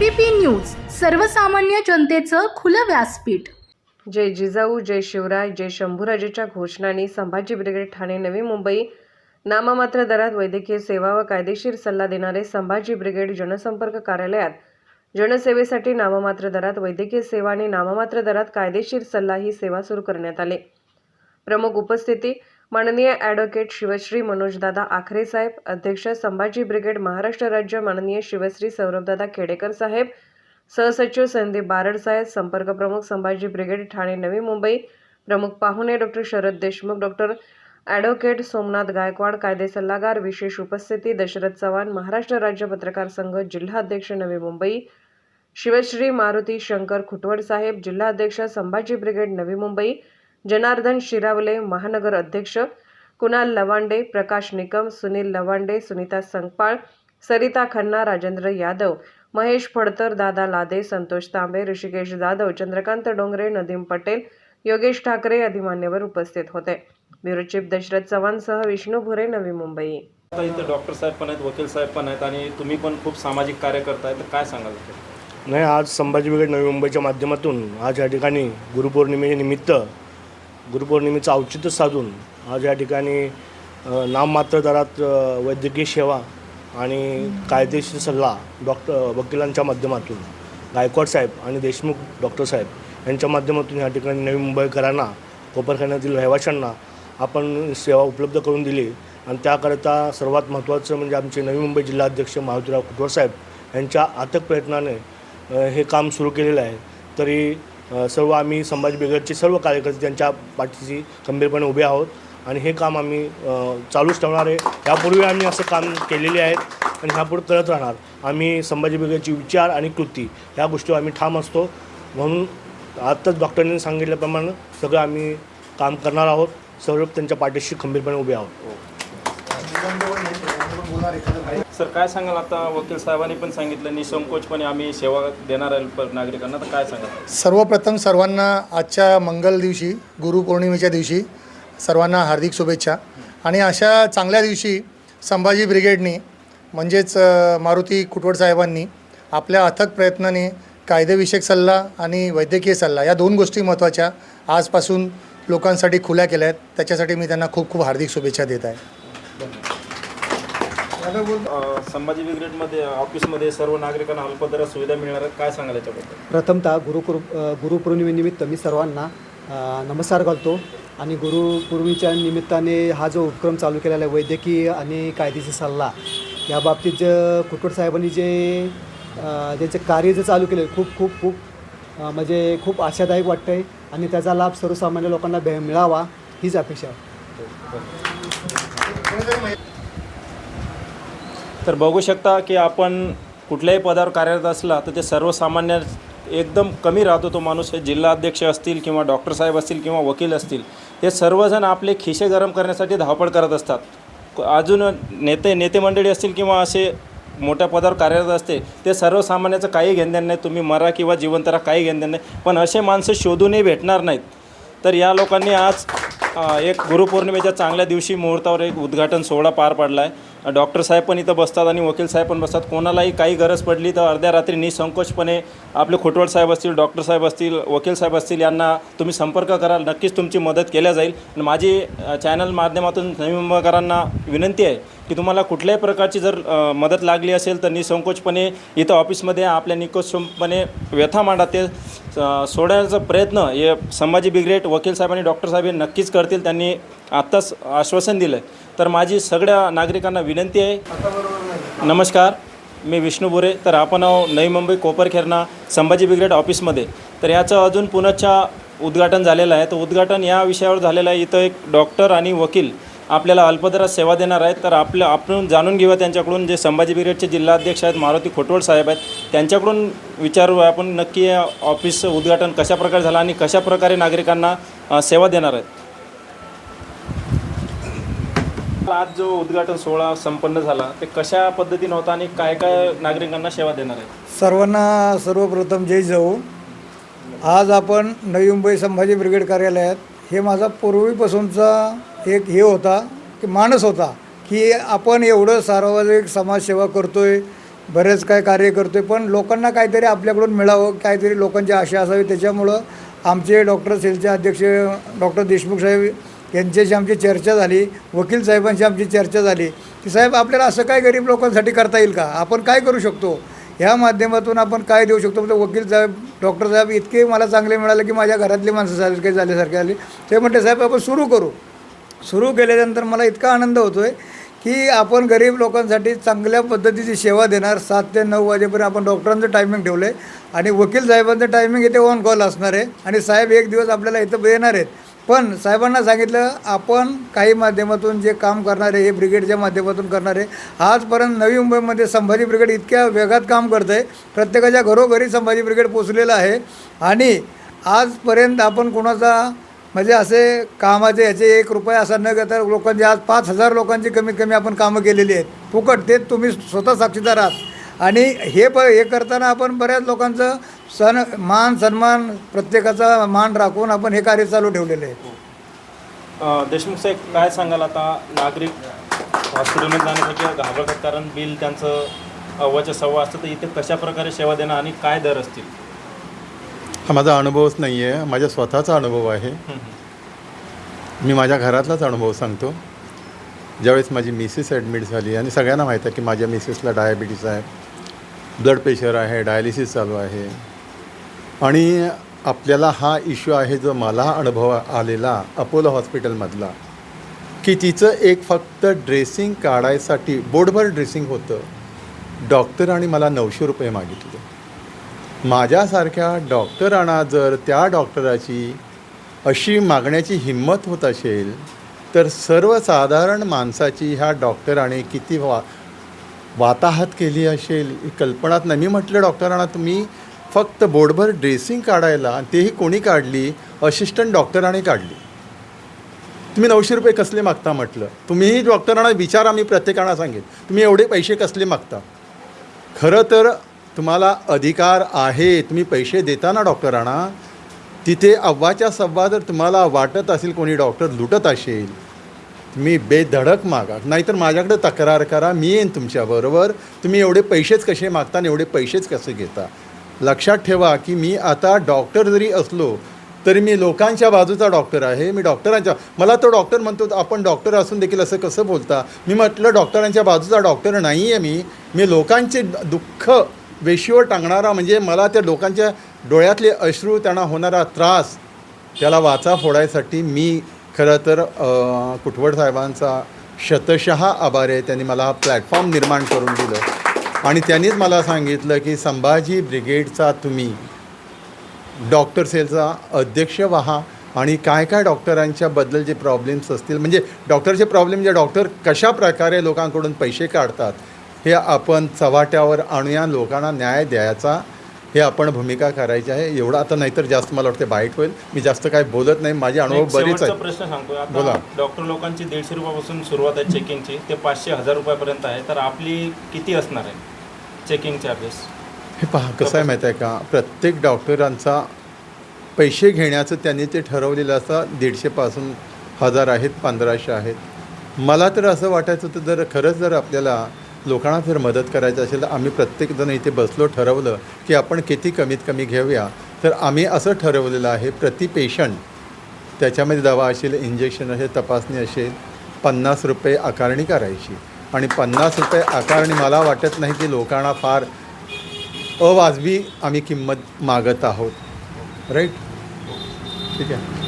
ABP news सर्वसामान्य जनतेचं खुलं व्यासपीठ. जय जिजाऊ जय शिवराय जय शंभूराजेच्या घोषणांनी संभाजी ब्रिगेड ठाणे नवी मुंबई. नाममात्र दरात वैद्यकीय सेवा व कायदेशीर सल्ला देणारे संभाजी ब्रिगेड जनसंपर्क कार्यालयात जनसेवेसाठी नाममात्र दरात वैद्यकीय सेवा आणि नाममात्र दरात कायदेशीर सल्ला ही सेवा सुरू करण्यात आली. प्रमुख उपस्थिती माननीय ॲडव्होकेट शिवश्री मनोजदादा आखरे साहेब अध्यक्ष संभाजी ब्रिगेड महाराष्ट्र राज्य माननीय शिवश्री सौरभदादा खेडेकर साहेब सहसचिव संदीप बारड साहेब संपर्क प्रमुख संभाजी ब्रिगेड ठाणे नवी मुंबई प्रमुख पाहुणे doctor Sharad Deshmukh doctor advocate Somnath Gaikwad कायदे सल्लागार विशेष उपस्थिती दशरथ चव्हाण महाराष्ट्र राज्य पत्रकार संघ जिल्हाध्यक्ष नवी मुंबई शिवश्री मारुती शंकर खुटवड साहेब जिल्हाध्यक्ष संभाजी ब्रिगेड नवी मुंबई जनार्दन शिरावले महानगर अध्यक्ष कुणाल लवांडे प्रकाश निकम सुनील लवांडे सुनीता संकपाळ सरिता खन्ना राजेंद्र यादव महेश फडतर दादा लादे संतोष तांबे ऋषिकेश जाधव चंद्रकांत डोंगरे नदीम पटेल योगेश ठाकरे आदी मान्यवर उपस्थित होते. ब्युरो चीफ दशरथ चव्हाणसह विष्णू भुरे नवी मुंबई. आता इथं डॉक्टर साहेब पण आहेत वकील साहेब पण आहेत आणि तुम्ही पण खूप सामाजिक कार्य करताय तर काय सांगाल? ते नाही आज संभाजी ब्रिगेड नवी मुंबईच्या माध्यमातून आज या ठिकाणी गुरुपौर्णिमेनिमित्त गुरुपौर्णिमेचं औचित्य साधून आज या ठिकाणी नाममात्र दरात वैद्यकीय सेवा आणि कायदेशीर सल्ला डॉक्टर वकिलांच्या माध्यमातून गायकवाड साहेब आणि देशमुख डॉक्टर साहेब यांच्या माध्यमातून या ठिकाणी नवी मुंबईकरांना कोपरखान्यातील रहिवाशांना आपण सेवा उपलब्ध करून दिली. आणि त्याकरता सर्वात महत्त्वाचं म्हणजे आमचे नवी मुंबई जिल्हाध्यक्ष मारुतीराव कुटवर साहेब यांच्या अथक प्रयत्नाने हे काम सुरू केलेलं आहे. तरी सर्व आम्ही संभाजी ब्रिगेडचे सर्व कार्यकर्ते त्यांच्या पाठीशी खंबीरपणे उभे आहोत. आणि हे काम आम्ही चालूच ठेवणार आहे. यापूर्वी आम्ही असं काम केलेले आहेत आणि ह्यापुढे करत राहणार. आम्ही संभाजी ब्रिगेडची विचार आणि कृती ह्या गोष्टीवर आम्ही ठाम असतो. म्हणून आत्ताच डॉक्टरांनी सांगितल्याप्रमाणे सगळं आम्ही काम करणार आहोत. सर्व त्यांच्या पाठीशी खंबीरपणे उभे आहोत. हो. सर काय सांगाल आता? वकील साहेबांनी पण सांगितलं निसंकोचपणे आम्ही सेवा देणार आहे नागरिकांना. तर काय सांगाल? सर्वप्रथम सर्वांना आजच्या मंगल दिवशी गुरुपौर्णिमेच्या दिवशी सर्वांना हार्दिक शुभेच्छा. आणि अशा चांगल्या दिवशी संभाजी ब्रिगेडनी म्हणजेच मारुती कुटवड साहेबांनी आपल्या अथक प्रयत्नाने कायदेविषयक सल्ला आणि वैद्यकीय सल्ला या दोन गोष्टी महत्त्वाच्या आजपासून लोकांसाठी खुल्या केल्या आहेत. त्याच्यासाठी मी त्यांना खूप खूप हार्दिक शुभेच्छा देत आहे. संभाजी ब्रिगेडमध्ये ऑफिसमध्ये सर्व नागरिकांना अल्पदरात सुविधा मिळणार आहेत. काय सांगाल याच्याबद्दल? प्रथमतः गुरुकुर गुरुपौर्णिमेनिमित्त मी सर्वांना नमस्कार घालतो आणि गुरुपौर्णिमेच्या निमित्ताने हा जो उपक्रम चालू केलेला आहे वैद्यकीय आणि कायदेशीर सल्ला या बाबतीत जे कुटवड साहेबांनी जे अ, त्यांचे कार्य जे चालू केले खूप खूप खूप म्हणजे खूप आशादायक वाटतं आहे आणि त्याचा लाभ सर्वसामान्य लोकांना भे मिळावा हीच अपेक्षा आहे. तर बघू शकता की आपण कुठल्याही पदावर कार्यरत असला तर ते सर्वसामान्य एकदम कमी राहतो तो माणूस. हे जिल्हा अध्यक्ष असतील किंवा डॉक्टर साहेब असतील किंवा वकील असतील हे सर्वजण आपले खिसे गरम करण्यासाठी धावपळ करत असतात. अजून नेते नेते मंडळी असतील किंवा असे मोठ्या पदावर कार्यरत असते ते सर्वसामान्याचं काही घेणदेण नाही. तुम्ही मरा किंवा जिवंतरा काही घेणदेण नाही. पण असे माणसं शोधूनही भेटणार नाहीत. तर या लोकांनी आज एक गुरुपौर्णिमेच्या चांगल्या दिवशी मुहूर्तावर एक उद्घाटन सोहळा पार पाडला आहे डॉक्टर साहेब पण इथं बसतात आणि वकील साहेब पण बसतात. कोणालाही काही गरज पडली तर अर्ध्या रात्री निसंकोचपणे आपले खोटवड साहेब असतील डॉक्टर साहेब असतील वकील साहेब असतील यांना तुम्ही संपर्क कराल. नक्कीच तुमची मदत केल्या जाईल. आणि माझी चॅनल माध्यमातून नवी विनंती आहे की तुम्हाला कुठल्याही प्रकारची जर मदत लागली असेल तर निसंकोचपणे इथं ऑफिसमध्ये आपल्या निकोचपणे व्यथा मांडा. ते सोडण्याचा प्रयत्न हे संभाजी बिग्रेट वकील साहेब आणि डॉक्टर साहेब हे नक्कीच करतील. त्यांनी आत्ताच आश्वासन दिलं आहे तर माझी सगळ्या नागरिकांना विनंती आहे. नमस्कार मी विष्णू बोरे. तर आपण आहो नवी मुंबई कोपरखेरणा संभाजी ब्रिगेड ऑफिसमध्ये. तर याचं अजून पुनच्च्या उद्घाटन झालेलं आहे. तर उद्घाटन या विषयावर झालेलं आहे. इथं एक डॉक्टर आणि वकील आपल्याला अल्पदरात सेवा देणार आहेत. तर आपलं आपण जाणून घेऊया त्यांच्याकडून जे संभाजी ब्रिगेडचे जिल्हाध्यक्ष आहेत मारुती खोटवड साहेब आहेत. त्यांच्याकडून विचारू आपण नक्की या ऑफिसचं उद्घाटन कशाप्रकारे झालं आणि कशा प्रकारे नागरिकांना सेवा देणार आहेत. आज जो उद्घाटन सोहळा संपन्न झाला ते कशा पद्धतीनं होता आणि काय काय नागरिकांना सेवा देणार आहे सर्वांना सर्वप्रथम जय जाऊ आज आपण नवी मुंबई संभाजी ब्रिगेड कार्यालयात हे माझा पूर्वीपासूनचा एक हे होता की माणस होता की आपण एवढं सार्वजनिक समाजसेवा करतो आहे बरेच काय कार्य करतो आहे पण लोकांना काहीतरी आपल्याकडून मिळावं काहीतरी लोकांची आशा असावी त्याच्यामुळं आमचे डॉक्टर सेलचे अध्यक्ष डॉक्टर देशमुख साहेब यांच्याशी आमची चर्चा झाली वकील साहेबांशी आमची चर्चा झाली. की साहेब आपल्याला असं काय गरीब लोकांसाठी करता येईल का? आपण काय करू शकतो? ह्या माध्यमातून आपण काय देऊ शकतो? म्हणजे वकील साहेब डॉक्टर साहेब इतके मला चांगले मिळाले की माझ्या घरातली माणसं सारखे झाल्यासारखे आले. ते म्हटले साहेब आपण सुरू करू. सुरू केल्यानंतर मला इतका आनंद होतो आहे की आपण गरीब लोकांसाठी चांगल्या पद्धतीची सेवा देणार. सात ते नऊ वाजेपर्यंत आपण डॉक्टरांचं टायमिंग ठेवलं आहे आणि वकील साहेबांचं टायमिंग इथे ऑन कॉल असणार आहे. आणि साहेब एक दिवस आपल्याला इथं येणार आहेत. पण साहेबांना सांगितलं आपण काही माध्यमातून जे काम करणारे हे ब्रिगेडच्या माध्यमातून करणारे आजपर्यंत नवी मुंबईमध्ये संभाजी ब्रिगेड इतक्या वेगात काम करतं आहे प्रत्येकाच्या घरोघरी संभाजी ब्रिगेड पोचलेलं आहे. आणि आजपर्यंत आपण कोणाचा म्हणजे असे कामाचे याचे एक रुपया असा न घेता लोकांची आज पाच हजार लोकांची कमीत कमी आपण कामं केलेली आहेत. फुकट ते तुम्ही स्वतः साक्षीदार आहात. आणि हे प हे करताना आपण बऱ्याच लोकांचं सण मान सन्मान प्रत्येकाचा मान राखून आपण हे कार्य चालू ठेवलेलं आहे. देशमुख साहेब काय सांगाल आता? नागरिक हॉस्पिटलमध्ये जाण्यासाठी घाबरतात कारण बिल त्यांचं अव्वाच्या सव्वा असतं तर इथे कशा प्रकारे सेवा देणं आणि काय दर असतील? हा माझा अनुभवच नाही आहे माझ्या स्वतःचा अनुभव आहे. मी माझ्या घरातलाच अनुभव सांगतो. ज्यावेळेस माझी मिसेस ॲडमिट झाली आणि सगळ्यांना माहीत आहे की माझ्या मिसेसला डायबिटीस आहे ब्लड प्रेशर आहे डायलिसिस चालू आहे. आणि आपल्याला हा इश्यू आहे जो मला अनुभव आलेला अपोलो हॉस्पिटलमधला की तिचं एक फक्त ड्रेसिंग काढायसाठी बोटभर ड्रेसिंग होतं. डॉक्टरांनी मला नऊशे रुपये मागितले. माझ्यासारख्या डॉक्टरांना जर त्या डॉक्टराची अशी मागण्याची हिंमत होत असेल तर सर्वसाधारण माणसाची ह्या डॉक्टराने किती वा वाताहत केली असेल ही कल्पनात नाही. मी म्हटलं डॉक्टरांना तुम्ही फक्त बोर्डभर ड्रेसिंग काढायला आणि तेही कोणी काढली? असिस्टंट डॉक्टराने काढली. तुम्ही नऊशे रुपये कसले मागता म्हटलं? तुम्हीही डॉक्टरांना विचार आम्ही प्रत्येकाला सांगेन. तुम्ही एवढे पैसे कसले मागता? खरं तर तुम्हाला अधिकार आहे. तुम्ही पैसे देताना डॉक्टरांना? तिथे अव्वाच्या सव्वा जर तुम्हाला वाटत असेल कोणी डॉक्टर लुटत असेल तुम्ही बेधडक मागा. नाहीतर माझ्याकडे तक्रार करा मी येईन तुमच्याबरोबर तुम्ही एवढे पैसेच कसे मागता आणि एवढे पैसेच कसे घेता? लक्षात ठेवा की मी आता डॉक्टर जरी असलो तरी मी लोकांच्या बाजूचा डॉक्टर आहे. मी डॉक्टरांच्या मला तो डॉक्टर म्हणतो आपण डॉक्टर असून देखील असं कसं बोलता? मी म्हटलं डॉक्टरांच्या बाजूचा डॉक्टर नाही आहे मी. मी लोकांचे दुःख वेशीवर टांगणारा म्हणजे मला त्या लोकांच्या डोळ्यातले अश्रू त्यांना होणारा त्रास त्याला वाचा फोडायसाठी मी खरं तर कुठवड कुटवड साहेबांचा शतशः आभार आहे. त्यांनी मला हा प्लॅटफॉर्म निर्माण करून दिलं. आणि त्यांनीच मला सांगितलं की संभाजी ब्रिगेडचा तुम्ही डॉक्टर सेलचा अध्यक्ष व्हा आणि काय काय डॉक्टरांच्याबद्दल जे प्रॉब्लेम्स असतील म्हणजे डॉक्टरचे प्रॉब्लेम जे डॉक्टर कशा प्रकारे लोकांकडून पैसे काढतात हे आपण चव्हाट्यावर आणूया लोकांना न्याय द्यायचा हे आपण भूमिका करायची आहे. एवढं आता नाहीतर जास्त मला वाटते बाईट होईल. मी जास्त काय बोलत नाही. माझे अनुभव बरेच आहेत. प्रश्न सांगतो बोला. डॉक्टर लोकांची दीडशे रुपयापासून सुरुवात आहे चेकिंगची. ते पाचशे हजार रुपयापर्यंत आहे. तर आपली किती असणार आहे चेकिंग चार्जेस हे पहा कसं आहे माहीत आहे का? प्रत्येक डॉक्टरांचा पैसे घेण्याचं त्यांनी ते ठरवलेलं असं दीडशेपासून हजार आहेत पंधराशे आहेत. मला तर असं वाटायचं होतं जर खरंच जर आपल्याला लोकांना जर मदत करायची असेल तर आम्ही प्रत्येकजण इथे बसलो ठरवलं की आपण किती कमीत कमी घेऊया. तर आम्ही असं ठरवलेलं आहे प्रति पेशंट त्याच्यामध्ये दवा असेल इंजेक्शन असेल तपासणी असेल पन्नास रुपये आकारणी करायची. आणि पन्नास रुपये आकारणी मला वाटत नाही की लोकांना फार अवाजवी आम्ही किंमत मागत आहोत. राईट ठीक आहे?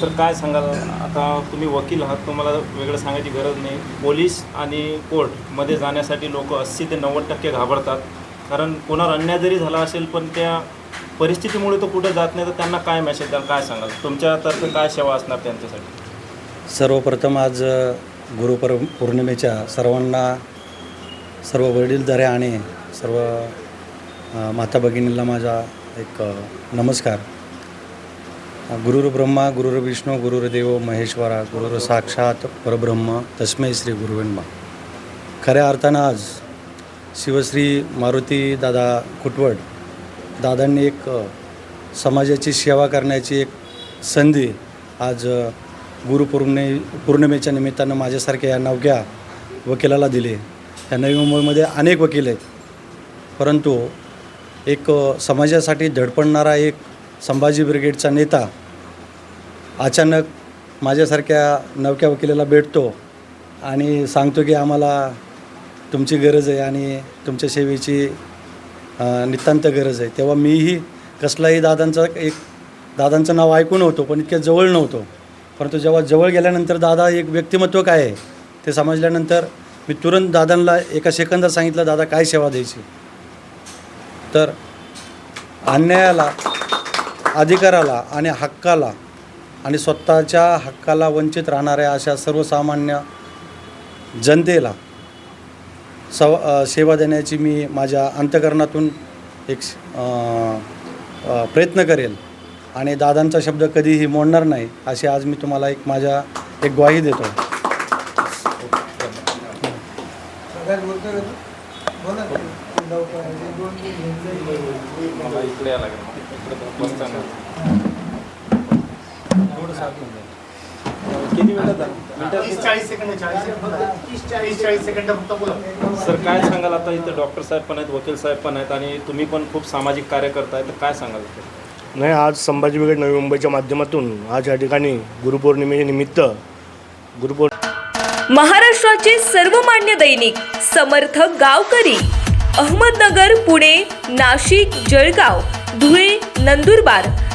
सर काय सांगाल? आता तुम्ही वकील आहात तुम्हाला वेगळं सांगायची गरज नाही. पोलीस आणि कोर्टमध्ये जाण्यासाठी लोक अस्सी ते नव्वद टक्के घाबरतात. कारण कोणावर अन्याय जरी झाला असेल पण त्या परिस्थितीमुळे तो कुठं जात नाही तर त्यांना काय मेसेज द्याल काय सांगाल? तुमच्यातर्फे काय सेवा असणार त्यांच्यासाठी? सर्वप्रथम आज गुरुपर पौर्णिमेच्या सर्वांना सर्व वडीलधारे आणि सर्व माता भगिनींना माझा एक नमस्कार. अ, गुरुर ब्रह्मा गुरुर विष्णू महेश्वरा गुरुर साक्षात परब्रह्म तस्मै श्री गुरुवेन्मा खऱ्या अर्थानं आज शिवश्री मारुती दादा कुटवड दादांनी एक समाजाची सेवा करण्याची एक संधी आज अ, गुरुपौर्णि पौर्णिमेच्या निमित्तानं माझ्यासारख्या या नवक्या वकिलाला दिले. या नवी मुंबईमध्ये अनेक वकील आहेत. परंतु एक समाजासाठी धडपडणारा एक संभाजी ब्रिगेडचा नेता अचानक माझ्यासारख्या नवक्या वकिलाला भेटतो आणि सांगतो की आम्हाला तुमची गरज आहे आणि तुमच्या सेवेची नितांत गरज आहे. तेव्हा मीही कसलाही दादांचा एक दादांचं नाव ऐकून होतो पण इतक्या जवळ नव्हतो. परंतु जेव्हा जवळ गेल्यानंतर दादा एक व्यक्तिमत्व काय आहे ते समजल्यानंतर मी तुरंत दादांना एका सेकंदात सांगितलं दादा काय सेवा द्यायची? तर अन्यायाला अधिकाराला आणि हक्काला आणि स्वतःच्या हक्काला वंचित राहणाऱ्या अशा सर्वसामान्य जनतेला सव सेवा देण्याची मी माझ्या अंतकरणातून एक प्रयत्न करेल. आणि दादांचा शब्द कधीही मोडणार नाही अशी आज मी तुम्हाला एक माझ्या एक ग्वाही देतो सर काय सांगाल आता इथं डॉक्टर साहेब पण आहेत वकील साहेब पण आहेत आणि तुम्ही पण खूप सामाजिक कार्य करताय तर काय सांगाल? नाही आज संभाजी ब्रिगेड नवी मुंबईच्या माध्यमातून आज या ठिकाणी गुरुपौर्णिमेच्या निमित्त गुरुपौर महाराष्ट्राचे सर्वमान्य दैनिक समर्थ गावकरी अहमदनगर पुणे नाशिक जळगाव धुळे नंदुरबार